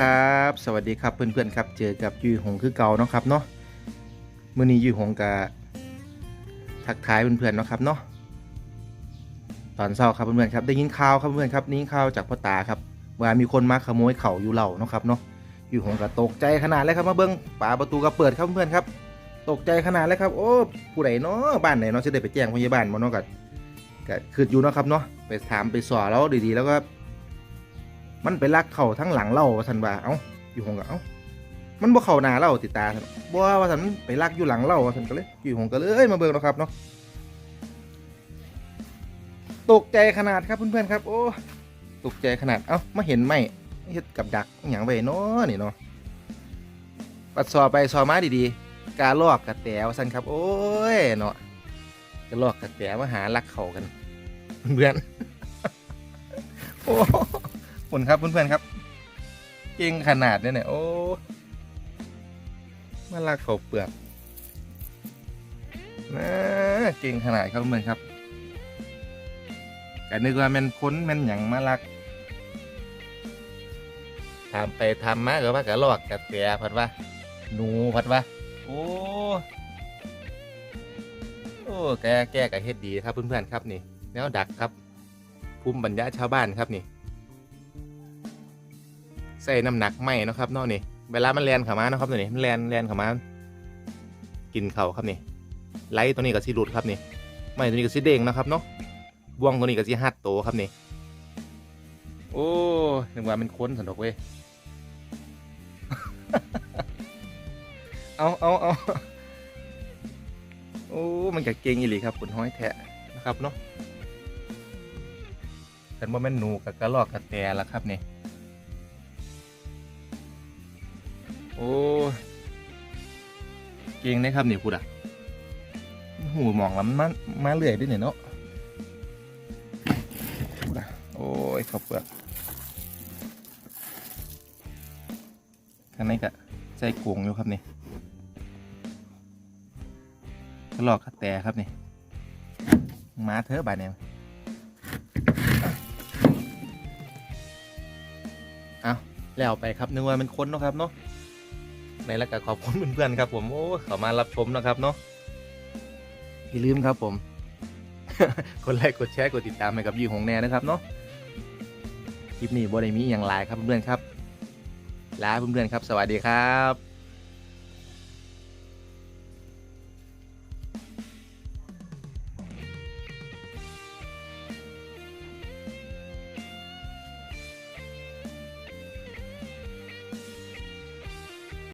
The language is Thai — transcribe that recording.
ครับ สวัสดีครับเพื่อนๆครับ เจอกับยุยหงคือเก่าเนาะครับเนาะมื้อนี้ยุยหงกะทักทายเพื่อนๆเนาะครับเนาะตอนเช้าครับเพื่อนๆครับได้ยินข่าวครับเพื่อนๆครับได้ยินข่าวจากพ่อตาครับว่ามีคนมาขโมยเข่าอยู่เหล่าเนาะครับเนาะยุยหงกะตกใจขนาดเลยครับมาเบิ้งป่าประตูก็เปิดครับเพื่อนๆครับ ตกใจขนาดเลยครับ โอ้ผู้ใดเนาะบ้านไหนเนาะจะได้ไปแจ้งพยาบาลมาเนาะกัก็คืออยู่เนาะครับเนาะไปถามไปสอแล้วดีๆ แล้วก็ มันไปลักเข่าทั้งหลังเล่าสันว่าเอ้าอยู่หงก็เอ้ามันบ่เข่าหน้าเล่าติดตาสันบ่ว่าสันมันไปลักอยู่หลังเล่าสันก็เลยอยู่หงก็เลยมาเบิ่งนะครับเนาะตกใจขนาดครับเพื่อนๆครับ โอ้ตกใจขนาดเอ้ามาเห็นไหมเฮ็ดกับดักอย่างไว้เนาะนี่เนาะปัดซอไปซอมาดีๆกาลอกกระแตวสันครับ โอ้ยเนาะกาลอกกระแตมาหาลักเข่ากัน เพื่อนโอ้ ขอบคุณครับเพื่อนๆครับ เก่งขนาดนี้เนี่ยโอ้มาลากเขาเปลือกนะเก่งขนาดครับเพื่อนครับก็นึกว่ามันพ้นมันหยังมาลักทำไปทำมาก็ว่ากระลอกกระแตพัดว่าหนูพัดว่าโอ้โอ้แกแกกะเฮ็ดดีครับเพื่อนๆครับนี่แนวดักครับภูมิปัญญาชาวบ้านครับนี่ ใส่น้ำหนักไม่นะครับเนอกนี่เวลามันแลนขามานะครับนี่มันแลนแลนขามากินเข่าครับนี่ไลท์ตัวนี้ก็สิหลุดครับนี่ไม่ตัวนี้ก็สิเด้งนะครับเนาะบ่วงตัวนี้ก็สิหัดโตครับนี่โอ้นึกว่ามันค้นสันดอกเว้ยเอาเอาเอาโอ้มันก็เก่งอีหลีครับคุณห้อยแทะนะครับเนาะแต่ว่าแม่นหนูกับกระรอกกระแตละครับนี่ โอ้เก่งได้ครับนี่พูดอะหูมองแล้วมันมาเรื่อยด้วยเนี่ยเนาะพูดอะโอ้ยขอบเปลือกข้างในก็ใส่กวงอยู่ครับนี่กระลอกกระแตครับนี่มาเถอะบาดเนี่ยเอาแล้วไปครับนึกว่ามันค้นเนาะครับเนาะ ในและก็ขอบคุณเพื่อนๆครับ ผมโอ้ขอมารับชมนะครับเนาะอย่าลืมครับผม กดไลค์กดแชร์กดติดตามให้กับยี่หงแน่นะครับเนาะคลิปนี้บอได้มีอย่างไรครับเพื่อนๆครับลาเพื่อนๆครับ สวัสดีครับ